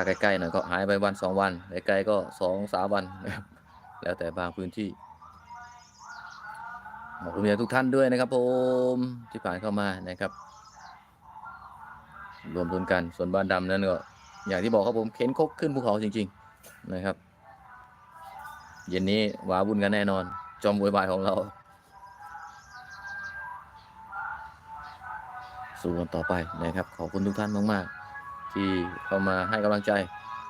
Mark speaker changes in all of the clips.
Speaker 1: ถ้าใกล้ๆหน่อยก็หายไปวันสองวันไกลๆก็สองสามวันนะครับแล้วแต่บางพื้นที่ขอบคุณย่างทุกท่านด้วยนะครับผมที่ผ่านเข้ามานะครับ รวมทุนกันส่วนบ้านดำนั้นก็ อย่างที่บอกครับผมเข็นคกขึ้นภูเขาจริง ๆนะครับ เย็นนี้ว้าวุ่นกันแน่นอน จอมวยบายของเรา สู้กันต่อไปนะครับ ขอบคุณทุกท่านมากๆ ที่เข้ามาให้กำลังใจ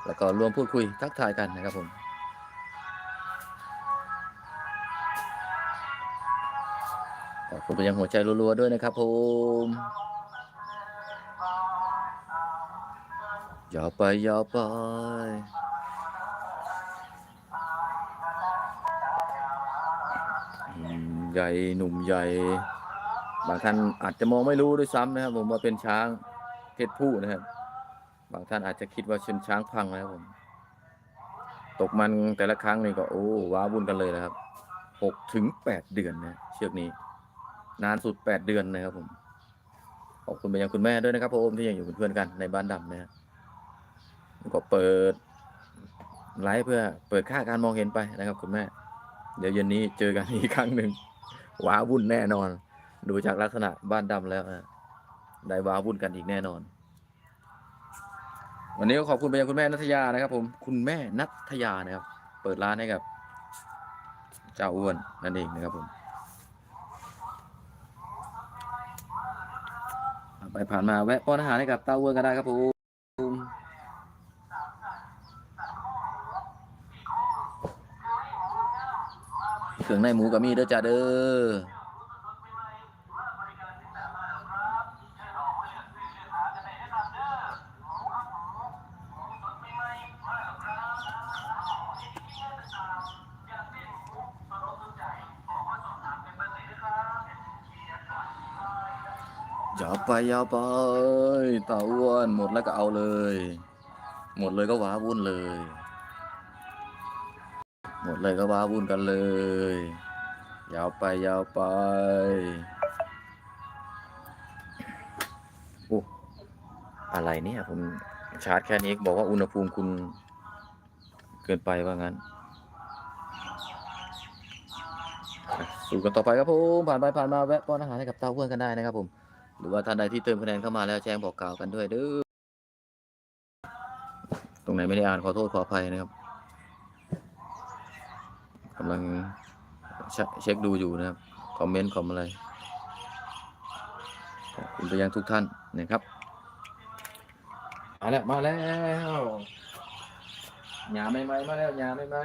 Speaker 1: แล้วก็รวมพูดคุยทักทายกันนะครับผมขอบคุณไปยังหัวใจรัวๆด้วยนะครับผมยาวไปยาวไปใหญ่หนุ่มใหญ่ บางท่านอาจจะมองไม่รู้ด้วยซ้ำนะครับ ผมว่าเป็นช้างเพศผู้นะครับ บางท่านอาจจะคิดว่าเป็นช้างพังนะครับผม ตกมันแต่ละครั้งนี่ก็โอ้ว้าวุ่นกันเลยนะครับหกถึงแปดเดือนนะเชือกนี้ นานสุดแปดเดือนนะครับผมขอบคุณไปยังคุณแม่ด้วยนะครับผมที่ยังอยู่เป็นเพื่อนกันในบ้านดำนะฮะก็เปิดไลฟ์เพื่อเปิดค่าการมองเห็นไปนะครับ คุณแม่ เดี๋ยวเย็นนี้เจอกันอีกครั้งหนึ่งว้าวุ่นแน่นอน ดูจากลักษณะบ้านดำแล้วนะได้ว้าวุ่นกันอีกแน่นอน วันนี้ก็ขอบคุณไปยังคุณแม่นัทยานะครับผมคุณแม่นัทยานะครับ เปิดร้านให้กับ เจ้าอ้วนนั่นเองนะครับผมไปผ่านมาแวะป้อนอาหารให้กับเต้าอ้วนก็ได้ครับผมเครื่องในหมูกับมีเด้อจ้าเด้อ ยาวไปยาวไปตาอ้วนหมดแล้วก็เอาเลย หมดเลยก็ว้าวุ่นเลย หมดเลยก็ว้าวุ่นกันเลย ยาวไปยาวไปโอ้อะไรเนี่ยผมชาร์จแค่นี้บอกว่าอุณหภูมิคุณเกินไปว่างั้นอะสู่กันต่อไปครับผมผ่านไปผ่านมาแวะป้อนอาหารให้กับเต้าอ้วนกันได้นะครับผม หรือว่าท่านใดที่เติมคะแนนเข้ามาแล้วแจ้งบอกกล่าวกันด้วยเด้อตรงไหนไม่ได้อ่านขอโทษขออภัยนะครับกำลังเช็คดูอยู่นะครับ คอมเมนต์คอมอะไรขอบคุณไปยังทุกท่านนะครับมาแล้วมาแล้วหยาไม่ไหมมาแล้วหยาไม่ไหม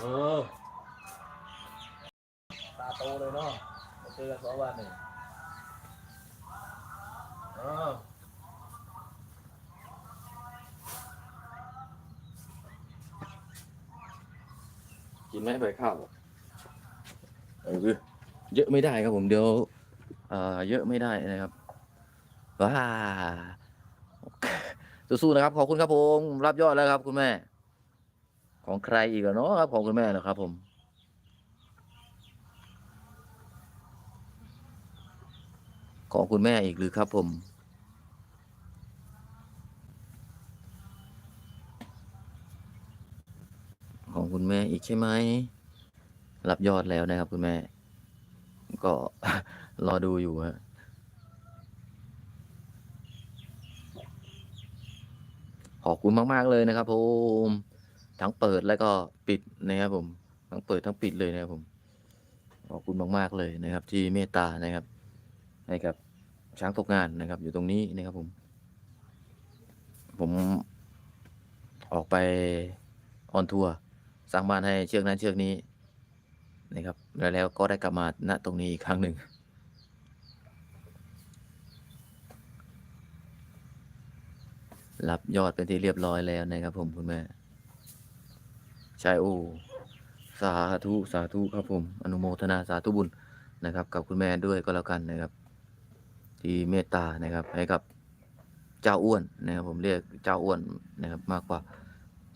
Speaker 1: เออ ตาโตเลยเนาะมาเจอกันสองวันหนึ่งเออกินไหมใบข้าวเออเยอะไม่ได้ครับผมเดี๋ยวเอ่อเยอะไม่ได้นะครับว้าสู้ๆนะครับ ขอบคุณครับผม รับยอดแล้วครับ คุณแม่ ของใครอีกอเนาะครับของคุณแม่นะครับ ผมของคุณแม่อีกหรือครับผม ของคุณแม่อีกใช่ไหมรับยอดแล้วนะครับ คุณแม่ ก็รอดูอยู่ฮะขอบคุณมาก ๆ เลยนะครับผม ทั้งเปิดแล้วก็ปิดนะครับผม ทั้งเปิดทั้งปิดเลยนะครับผม ขอบคุณมาก ๆ เลยนะครับ ที่เมตตานะครับ ให้กับช้างตกงานนะครับ อยู่ตรงนี้นะครับผม ผมออกไปออนทัวร์สร้างบ้านให้เชือกนั้นเชือกนี้นะครับแล้วแล้วก็ได้กลับมาณตรงนี้อีกครั้งหนึ่งรับยอดเป็นที่เรียบร้อยแล้วนะครับผมคุณแม่ ใช่โอ สาธุ สาธุครับผม อนุโมทนาสาธุบุญนะครับ กับคุณแม่ด้วยก็แล้วกันนะครับ ที่เมตตานะครับให้กับเจ้าอ้วนนะครับผมเรียกเจ้าอ้วนนะครับมากกว่า